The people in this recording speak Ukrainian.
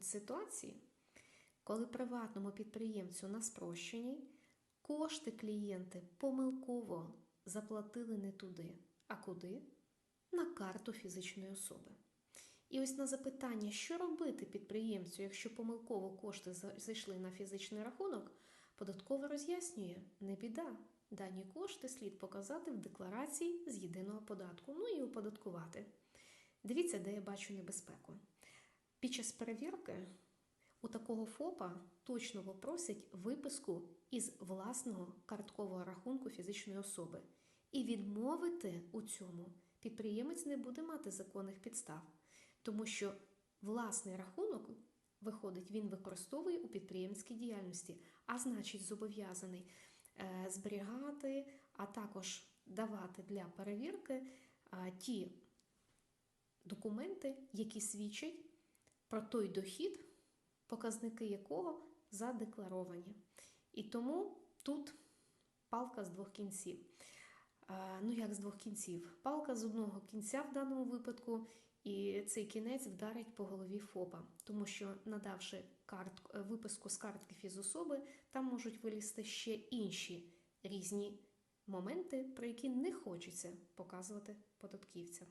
виникнуть ситуації, коли приватному підприємцю на спрощенні кошти клієнти помилково заплатили не туди, а куди? На карту фізичної особи. І ось на запитання, що робити підприємцю, якщо помилково кошти зайшли на фізичний рахунок, податково роз'яснює, не біда. Дані кошти слід показати в декларації з єдиного податку, ну і оподаткувати. Дивіться, де я бачу небезпеку. Під час перевірки у такого ФОПа точно попросять виписку із власного карткового рахунку фізичної особи. І відмовити у цьому підприємець не буде мати законних підстав, тому що власний рахунок, виходить, він використовує у підприємській діяльності, а значить, зобов'язаний е, зберігати, а також давати для перевірки ті документи, які свідчать про той дохід, показники якого задекларовані. І тому тут палка з двох кінців. Ну, як з двох кінців? Палка з одного кінця в даному випадку, і цей кінець вдарить по голові ФОПа, тому що, надавши карт, е, виписку з картки фізособи, там можуть вилізти ще інші різні моменти, про які не хочеться показувати податківцям.